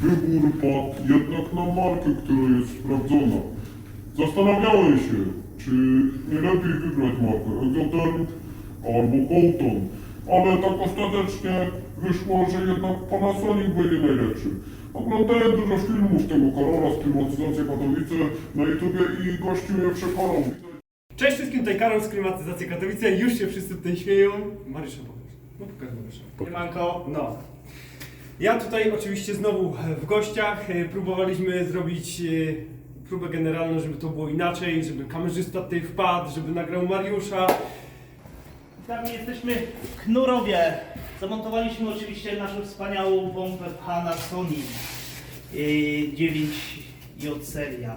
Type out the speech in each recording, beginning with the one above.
Wybór padł jednak na markę, która jest sprawdzona. Zastanawiałem się, czy nie lepiej wybrać markę Exoterm albo Colton, ale tak ostatecznie wyszło, że jednak Panasonic będzie najlepszy. Oglądałem dużo filmów tego Karola z Klimatyzacji Katowice na YouTubie i gościu mnie przekonał. Cześć wszystkim, tutaj Karol z Klimatyzacji Katowice. Już się wszyscy tutaj śmieją. Mariusza pokaż. No pokaż Mariusza. Siemanko. No. Ja tutaj oczywiście znowu w gościach. E, Próbowaliśmy zrobić e, próbę generalną, żeby to było inaczej, żeby kamerzysta tutaj wpadł, żeby nagrał Mariusza. Tam jesteśmy w Knurowie. Zamontowaliśmy oczywiście naszą wspaniałą pompę Panasonic yy, 9J seria.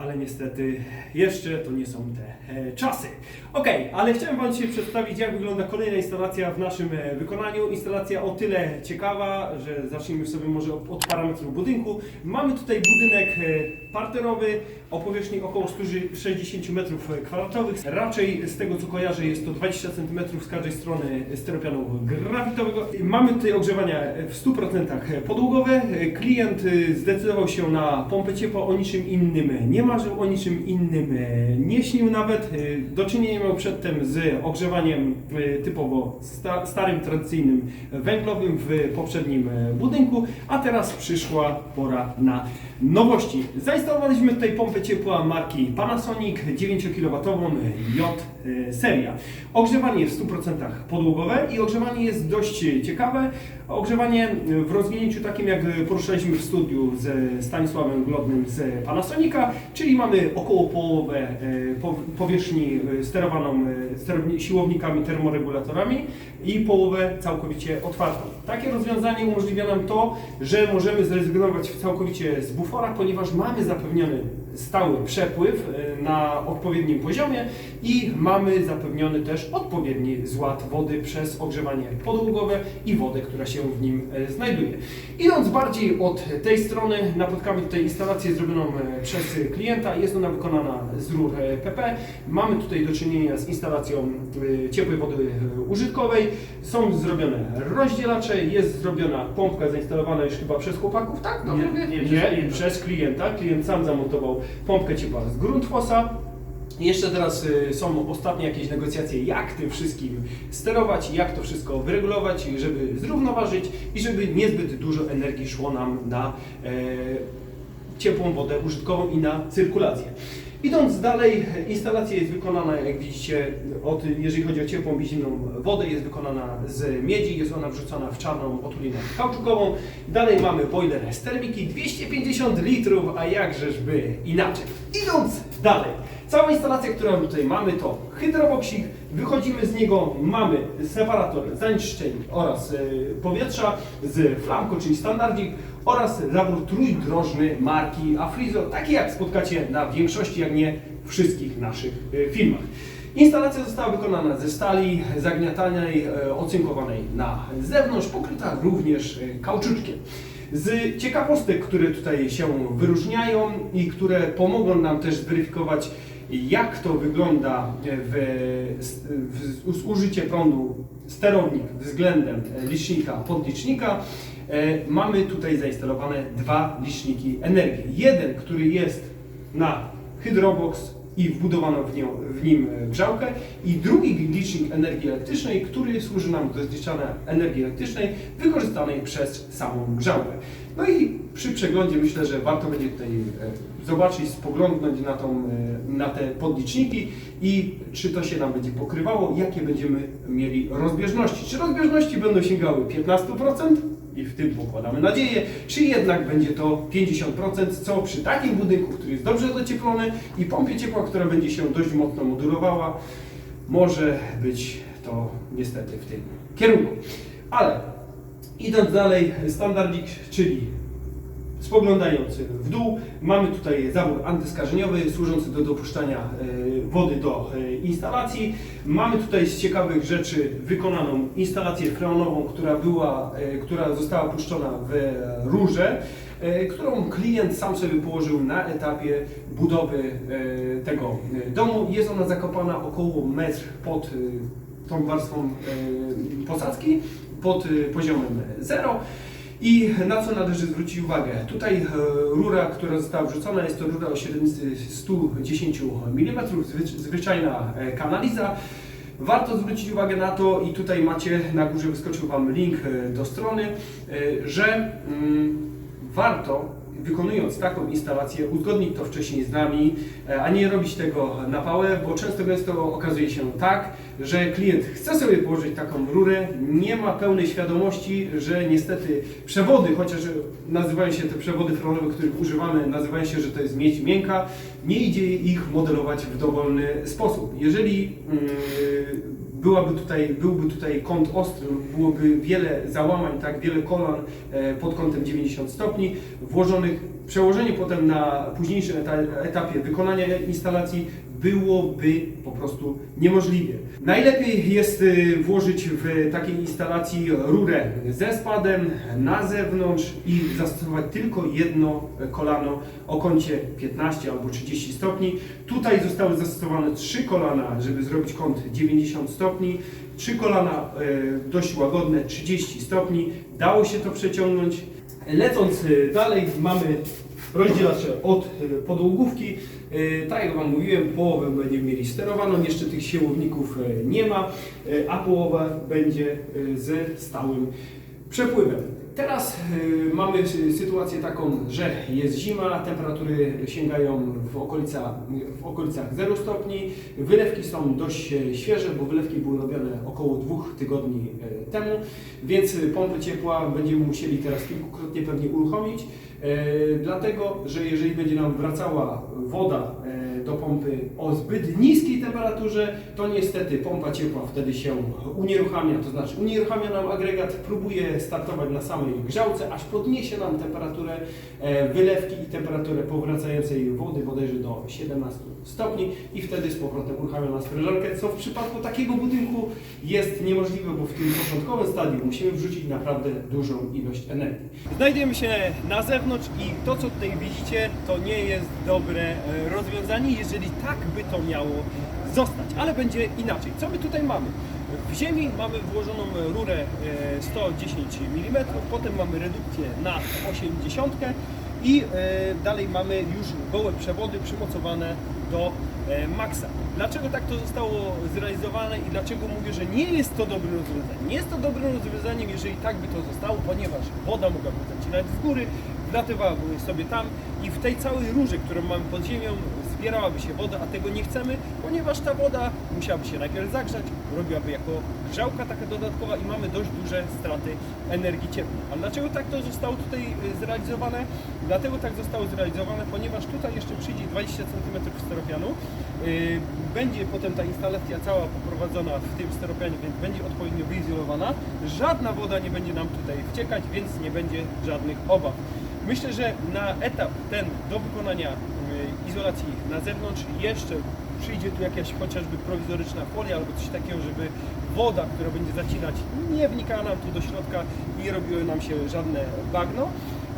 Ale niestety jeszcze to nie są te e, czasy. Okej, ale chciałem Wam dzisiaj przedstawić, jak wygląda kolejna instalacja w naszym e, wykonaniu. Instalacja o tyle ciekawa, że zacznijmy sobie może od, parametrów budynku. Mamy tutaj budynek e, parterowy o powierzchni około 160 m2. Raczej z tego co kojarzę jest to 20 cm z każdej strony steropianu grafitowego. Mamy tutaj ogrzewania w 100% podłogowe. Klient e, zdecydował się na pompę ciepła, o niczym innym nie marzył, o niczym innym e, nie śnił nawet. E, Do czynienia miał przedtem z ogrzewaniem e, typowo sta starym, tradycyjnym, węglowym w poprzednim budynku, a teraz przyszła pora na nowości. Zainstalowaliśmy tutaj pompę ciepła marki Panasonic 9 kW J seria. Ogrzewanie w 100% podłogowe i ogrzewanie jest dość ciekawe. Ogrzewanie w rozwinięciu takim jak poruszaliśmy w studiu ze Stanisławem Glodnym z Panasonica, czyli mamy około połowę e, po- powierzchni e, sterowaną e, siłownikami, termoregulatorami i połowę całkowicie otwartą. Takie rozwiązanie umożliwia nam to, że możemy zrezygnować całkowicie z bufora, ponieważ mamy zapewniony stały przepływ e, na odpowiednim poziomie i mamy zapewniony też odpowiedni zład wody przez ogrzewanie podłogowe i wodę, która się w nim e, znajduje. Idąc bardziej od tej strony, napotkamy tutaj instalację zrobioną e, przez klienta. Jest ona wykonana z rur PP. Mamy tutaj do czynienia z instalacją ciepłej wody użytkowej. Są zrobione rozdzielacze, jest zrobiona pompka zainstalowana już chyba przez chłopaków, tak? Dobrze Nie, nie, przez nie klienta. przez klienta. Klient sam zamontował pompkę ciepła z Grundfossa. Jeszcze teraz y, są ostatnie jakieś negocjacje, jak tym wszystkim sterować, jak to wszystko wyregulować, żeby zrównoważyć i żeby niezbyt dużo energii szło nam na e, ciepłą wodę użytkową i na cyrkulację. Idąc dalej, instalacja jest wykonana, jak widzicie, od, jeżeli chodzi o ciepłą i zimną wodę, jest wykonana z miedzi, jest ona wrzucona w czarną otulinę kauczukową. Dalej mamy boiler z termiki, 250 litrów, a jakżeżby inaczej. Idąc dalej, cała instalacja, którą tutaj mamy to hydroboksik, wychodzimy z niego, mamy separator zanieczyszczeń oraz y, powietrza z flamką, czyli standardzik oraz zawór trójdrożny marki Afrizo, taki jak spotkacie na większości, jak nie wszystkich naszych y, filmach. Instalacja została wykonana ze stali zagniatanej, e, ocynkowanej na zewnątrz, pokryta również e, kauczyczkiem. Z ciekawostek, które tutaj się wyróżniają i które pomogą nam też zweryfikować, jak to wygląda w, w, w użycie prądu sterownik względem licznika, podlicznika, e, mamy tutaj zainstalowane dwa liczniki energii. Jeden, który jest na hydrobox i wbudowano w, nią, w nim grzałkę i drugi licznik energii elektrycznej, który służy nam do zliczania energii elektrycznej wykorzystanej przez samą grzałkę. No i przy przeglądzie myślę, że warto będzie tutaj e, zobaczyć, spoglądnąć na, tą, e, na te podliczniki i czy to się nam będzie pokrywało, jakie będziemy mieli rozbieżności. Czy rozbieżności będą sięgały 15%? I w tym pokładamy nadzieję, czy jednak będzie to 50%, co przy takim budynku, który jest dobrze docieplony i pompie ciepła, która będzie się dość mocno modulowała, może być to niestety w tym kierunku. Ale idąc dalej, standardzik, czyli spoglądający w dół, mamy tutaj zawór antyskarżeniowy służący do dopuszczania e, wody do e, instalacji. Mamy tutaj z ciekawych rzeczy wykonaną instalację freonową, która, była, e, która została puszczona w rurze, którą klient sam sobie położył na etapie budowy tego domu. Jest ona zakopana około metr pod tą warstwą posadzki, pod poziomem zero. I na co należy zwrócić uwagę? Tutaj e, rura, która została wrzucona, jest to rura o średnicy 110 mm, zwy- zwyczajna e, kanaliza. Warto zwrócić uwagę na to i tutaj macie na górze wyskoczył Wam link e, do strony, że mm, warto wykonując taką instalację uzgodnić to wcześniej z nami, e, a nie robić tego na pałę, bo często gęsto okazuje się tak, że klient chce sobie położyć taką rurę, nie ma pełnej świadomości, że niestety przewody, chociaż nazywają się te przewody freonowe, których używamy, nazywają się, że to jest miedź miękka, nie idzie ich modelować w dowolny sposób. Jeżeli mm, byłaby tutaj, byłby tutaj kąt ostry, byłoby wiele załamań, tak, wiele kolan e, pod kątem 90 stopni włożonych. Przełożenie potem na późniejszym eta- etapie wykonania instalacji byłoby po prostu niemożliwe. Najlepiej jest y, włożyć w takiej instalacji rurę ze spadem na zewnątrz i zastosować tylko jedno kolano o kącie 15 albo 30 stopni. Tutaj zostały zastosowane trzy kolana, żeby zrobić kąt 90 stopni. Trzy kolana e, dość łagodne 30 stopni. Dało się to przeciągnąć. Lecąc e, dalej mamy rozdzielacze od e, podłogówki. E, Tak jak Wam mówiłem, połowę będziemy mieli sterowaną, jeszcze tych siłowników e, nie ma, a połowa będzie ze stałym przepływem. Teraz mamy sy- sytuację taką, że jest zima, temperatury sięgają w, okolica, w okolicach 0 stopni, wylewki są dość świeże, bo wylewki były robione około dwóch tygodni temu, więc pompę ciepła będziemy musieli teraz kilkukrotnie pewnie uruchomić, dlatego, że jeżeli będzie nam wracała woda e, do pompy o zbyt niskiej temperaturze, to niestety pompa ciepła wtedy się unieruchamia, to znaczy unieruchamia nam agregat, próbuje startować na samej grzałce, aż podniesie nam temperaturę e, wylewki i temperaturę powracającej wody bodajże do 17 stopni i wtedy z powrotem uruchamia nas sprężarkę, co w przypadku takiego budynku jest niemożliwe, bo w tym początkowym stadium musimy wrzucić naprawdę dużą ilość energii. Znajdujemy się na zewnątrz i to, co tutaj widzicie, to nie jest dobre e, rozwiązanie, jeżeli tak by to miało zostać. Ale będzie inaczej. Co my tutaj mamy? W ziemi mamy włożoną rurę e, 110 mm, potem mamy redukcję na 80 i e, dalej mamy już gołe przewody przymocowane do e, maksa. Dlaczego tak to zostało zrealizowane i dlaczego mówię, że nie jest to dobre rozwiązanie? Nie jest to dobrym rozwiązaniem, jeżeli tak by to zostało, ponieważ woda mogłaby zaczynać z góry, wlatywałaby sobie tam i w tej całej rurze, którą mamy pod ziemią, zbierałaby się woda, a tego nie chcemy, ponieważ ta woda musiałaby się najpierw zagrzać, robiłaby jako grzałka taka dodatkowa i mamy dość duże straty energii cieplnej. A dlaczego tak to zostało tutaj y, zrealizowane? Dlatego tak zostało zrealizowane, ponieważ tutaj jeszcze przyjdzie 20 cm steropianu, y, będzie potem ta instalacja cała poprowadzona w tym steropianie, więc będzie odpowiednio wyizolowana. Żadna woda nie będzie nam tutaj wciekać, więc nie będzie żadnych obaw. Myślę, że na etap ten do wykonania izolacji na zewnątrz jeszcze przyjdzie tu jakaś chociażby prowizoryczna folia albo coś takiego, żeby woda, która będzie zacinać, nie wnikała nam tu do środka i nie robiło nam się żadne bagno.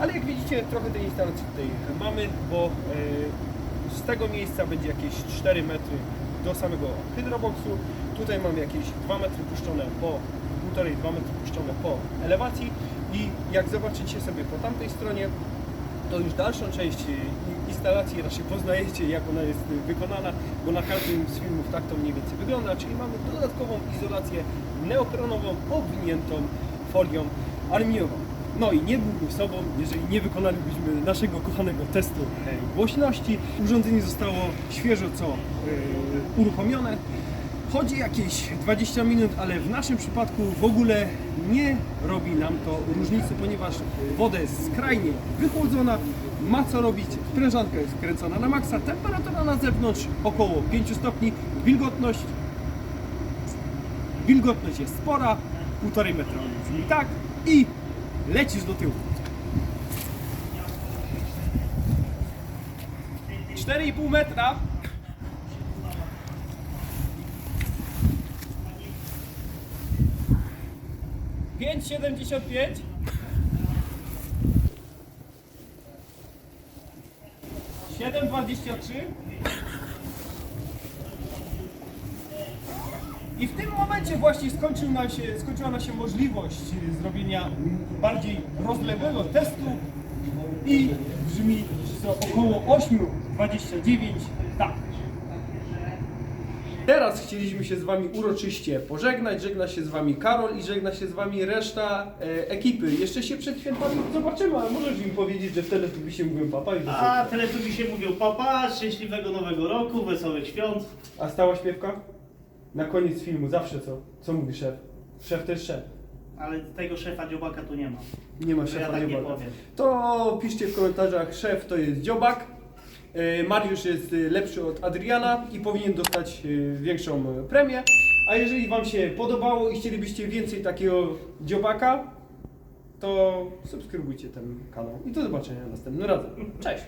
Ale jak widzicie, trochę tej instalacji tutaj mamy, bo y, z tego miejsca będzie jakieś 4 metry do samego hydroboksu. Tutaj mamy jakieś 2 metry puszczone po 1,5-2 metry puszczone po elewacji i jak zobaczycie sobie po tamtej stronie, to już dalszą część y, instalacji raczej poznajecie, jak ona jest y, wykonana, bo na każdym z filmów tak to mniej więcej wygląda, czyli mamy dodatkową izolację neoprenową obwiniętą folią aluminiową. No i nie byłbym sobą, jeżeli nie wykonalibyśmy naszego kochanego testu e, głośności. Urządzenie zostało świeżo co e, uruchomione. Chodzi jakieś 20 minut, ale w naszym przypadku w ogóle nie robi nam to różnicy, ponieważ woda jest skrajnie wychłodzona, ma co robić, sprężanka jest kręcona na maksa, temperatura na zewnątrz około 5 stopni, wilgotność wilgotność jest spora, 1,5 metra brzmi tak i lecisz do tyłu. 4,5 metra 5,75 7,23 i I w tym momencie właśnie skończył nam się, skończyła nam się możliwość y, zrobienia bardziej rozległego testu i brzmi za około 8,29 tak. Teraz chcieliśmy się z Wami uroczyście pożegnać. Żegna się z Wami Karol i żegna się z Wami reszta e, ekipy. Jeszcze się przed świętami zobaczymy, ale możesz im powiedzieć, że w Teletubisie mówią papa i A teletubi się mówią papa, szczęśliwego nowego roku, wesołych świąt. A stała śpiewka? Na koniec filmu zawsze co? Co mówi szef? Szef to jest szef. Ale tego szefa dziobaka tu nie ma. Nie ma To ja szefa, tak nie nie ma. powiem. To piszcie w komentarzach, szef to jest dziobak. E, Mariusz jest e, lepszy od Adriana i powinien dostać e, większą premię. A jeżeli Wam się podobało i chcielibyście więcej takiego dziobaka, to subskrybujcie ten kanał. I do zobaczenia następnym razem. Cześć!